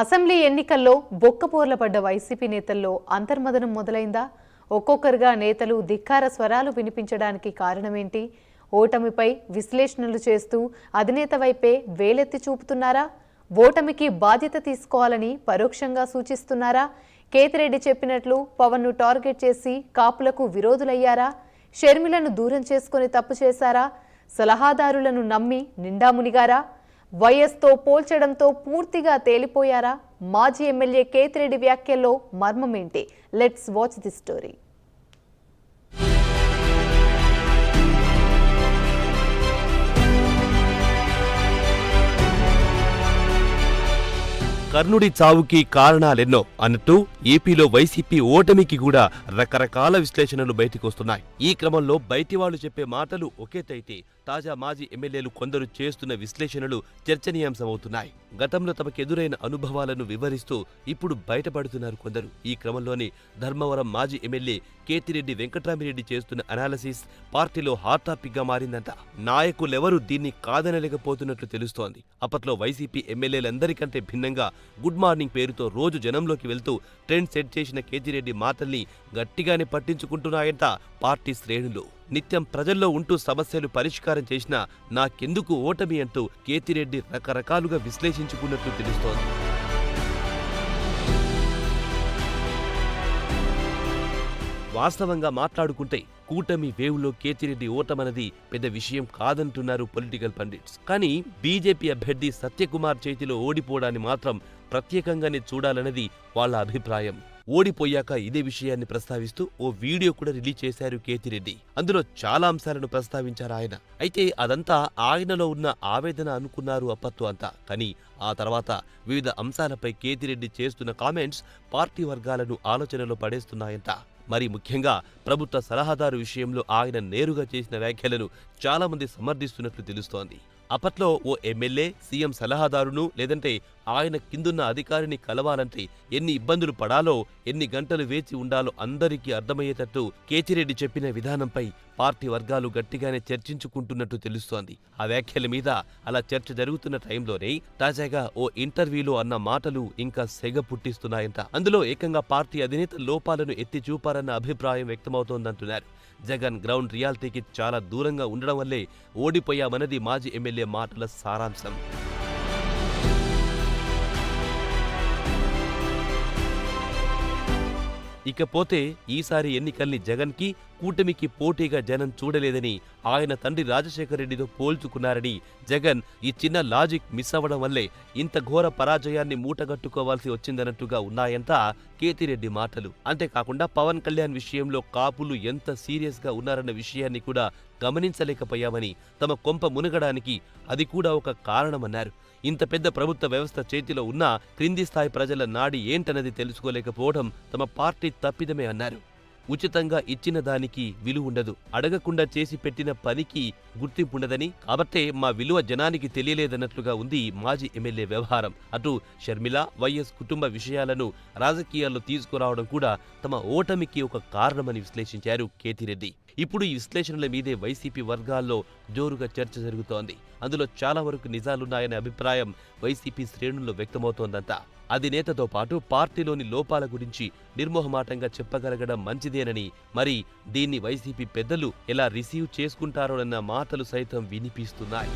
Assembly ఎన్నికల్లో బొక్కపోర్ల పడ్డ YCP నేతల్లో అంతర్మదనం మొదలైందా? ఒక్కొక్కరుగా నేతలు ధిక్కార స్వరాలు వినిపించడానికి కారణమేంటి? ఓటమిపై విశ్లేషణలు చేస్తూ అధినేత వైపే వేలెత్తి చూపుతున్నారా? ఓటమికి బాధ్యత తీసుకోవాలని పరోక్షంగా సూచిస్తున్నారా? కేతిరెడ్డి చెప్పినట్లు పవన్ను టార్గెట్ చేసి కాపులకు విరోధులయ్యారా? షర్మిలను దూరం చేసుకుని తప్పు చేశారా? సలహాదారులను నమ్మి నిండా మునిగారా? వైఎస్తో పోల్చడంతో పూర్తిగా తేలిపోయారా? మాజీ ఎమ్మెల్యే కేతిరెడ్డి వ్యాఖ్యల్లో మర్మమేంటి? లెట్స్ వాచ్ ది స్టోరీ కర్ణుడి చావుకి కారణాలెన్నో అన్నట్టు ఏపీలో వైసీపీ ఓటమికి కూడా రకరకాల విశ్లేషణలు బయటకు వస్తున్నాయి ఈ క్రమంలో బయటి వాళ్ళు చెప్పే మాటలు ఒకేతైతే తాజా మాజీ ఎమ్మెల్యేలు కొందరు చేస్తున్న విశ్లేషణలు చర్చనీయాంశమవుతున్నాయి. గతంలో తమకు ఎదురైన అనుభవాలను వివరిస్తూ ఇప్పుడు బయటపడుతున్నారు కొందరు. ఈ క్రమంలోనే ధర్మవరం మాజీ ఎమ్మెల్యే కేతిరెడ్డి వెంకట్రామిరెడ్డి చేస్తున్న అనాలసిస్ పార్టీలో హాట్ టాపిక్గా మారిందంట. నాయకులెవరూ దీన్ని కాదనలేకపోతున్నట్లు తెలుస్తోంది. అప్పట్లో వైసీపీ ఎమ్మెల్యేలందరికంటే భిన్నంగా గుడ్ మార్నింగ్ పేరుతో రోజు జనంలోకి వెళ్తూ ట్రెండ్ సెట్ చేసిన కేతిరెడ్డి మాటల్ని గట్టిగానే పట్టించుకుంటున్నాయంట పార్టీ శ్రేణులు. నిత్యం ప్రజల్లో ఉంటూ సమస్యలు పరిష్కారం చేసినా నాకెందుకు ఓటమి అంటూ కేతిరెడ్డి రకరకాలుగా విశ్లేషించుకున్నట్లు తెలుస్తోంది. వాస్తవంగా మాట్లాడుకుంటే కూటమి వేవులో కేతిరెడ్డి ఓటమన్నది పెద్ద విషయం కాదంటున్నారు పొలిటికల్ పండిట్స్. కానీ బీజేపీ అభ్యర్థి సత్యకుమార్ చేతిలో ఓడిపోవడాన్ని మాత్రం ప్రత్యేకంగానే చూడాలన్నది వాళ్ళ అభిప్రాయం. ఓడిపోయాక ఇదే విషయాన్ని ప్రస్తావిస్తూ ఓ వీడియో కూడా రిలీజ్ చేశారు కేతిరెడ్డి. అందులో చాలా అంశాలను ప్రస్తావించారు ఆయన. అయితే అదంతా ఆయనలో ఉన్న ఆవేదన అనుకున్నారు అప్పత్తు అంతా. కానీ ఆ తర్వాత వివిధ అంశాలపై కేతిరెడ్డి చేస్తున్న కామెంట్స్ పార్టీ వర్గాలను ఆలోచనలో పడేస్తున్నాయంట. మరి ముఖ్యంగా ప్రభుత్వ సలహాదారు విషయంలో ఆయన నేరుగా చేసిన వ్యాఖ్యలను చాలా మంది సమర్థిస్తున్నట్లు తెలుస్తోంది. అప్పట్లో ఓ ఎమ్మెల్యే సీఎం సలహాదారును లేదంటే ఆయన కిందున్న అధికారిని కలవాలంటే ఎన్ని ఇబ్బందులు పడాలో ఎన్ని గంటలు వేచి ఉండాలో అందరికీ అర్థమయ్యేటట్టు కేచిరెడ్డి చెప్పిన విధానంపై పార్టీ వర్గాలు గట్టిగానే చర్చించుకుంటున్నట్టు తెలుస్తోంది. ఆ వ్యాఖ్యల మీద అలా చర్చ జరుగుతున్న టైంలోనే తాజాగా ఓ ఇంటర్వ్యూలో అన్న మాటలు ఇంకా సెగ పుట్టిస్తున్నాయంట. అందులో ఏకంగా పార్టీ అధినేత లోపాలను ఎత్తి చూపారన్న అభిప్రాయం వ్యక్తమవుతోందంటున్నారు. జగన్ గ్రౌండ్ రియాలిటీకి చాలా దూరంగా ఉండడం వల్లే ఓడిపోయామన్నది మాజీ ఎమ్మెల్యే మాటల సారాంశం. ఇకపోతే ఈసారి ఎన్నికల్ని జగన్కి కూటమికి పోటీగా జనం చూడలేదని ఆయన తండ్రి రాజశేఖర రెడ్డితో పోల్చుకున్నారని జగన్ ఈ చిన్న లాజిక్ మిస్ అవ్వడం వల్లే ఇంత ఘోర పరాజయాన్ని మూటగట్టుకోవాల్సి వచ్చిందన్నట్టుగా ఉన్నాయంతా కేతిరెడ్డి మాటలు. అంతేకాకుండా పవన్ కళ్యాణ్ విషయంలో కాపులు ఎంత సీరియస్గా ఉన్నారన్న విషయాన్ని కూడా గమనించలేకపోయామని తమ కొంప మునగడానికి అది కూడా ఒక కారణమన్నారు. ఇంత పెద్ద ప్రభుత్వ వ్యవస్థ చేతిలో ఉన్నా క్రింది స్థాయి ప్రజల నాడి ఏంటన్నది తెలుసుకోలేకపోవడం తమ పార్టీ తప్పిదమే అన్నారు. ఉచితంగా ఇచ్చిన దానికి విలువ ఉండదు. అడగకుండా చేసి పెట్టిన పనికి గుర్తింపుండదని కాబట్టే మా విలువ జనానికి తెలియలేదన్నట్లుగా ఉంది మాజీ ఎమ్మెల్యే వ్యవహారం. అటు షర్మిల వైఎస్ కుటుంబ విషయాలను రాజకీయాల్లో తీసుకురావడం కూడా తమ ఓటమికి ఒక కారణమని విశ్లేషించారు కేతిరెడ్డి. ఇప్పుడు ఈ విశ్లేషణల మీదే వైసీపీ వర్గాల్లో జోరుగా చర్చ జరుగుతోంది. అందులో చాలా వరకు నిజాలున్నాయనే అభిప్రాయం వైసీపీ శ్రేణుల్లో వ్యక్తమవుతోందంతా అధినేతతో పాటు పార్టీలోని లోపాల గురించి నిర్మోహమాటంగా చెప్పగలగడం మంచిదేనని మరి దీన్ని వైసీపీ పెద్దలు ఎలా రిసీవ్ చేసుకుంటారోనన్న మాటలు సైతం వినిపిస్తున్నాయి.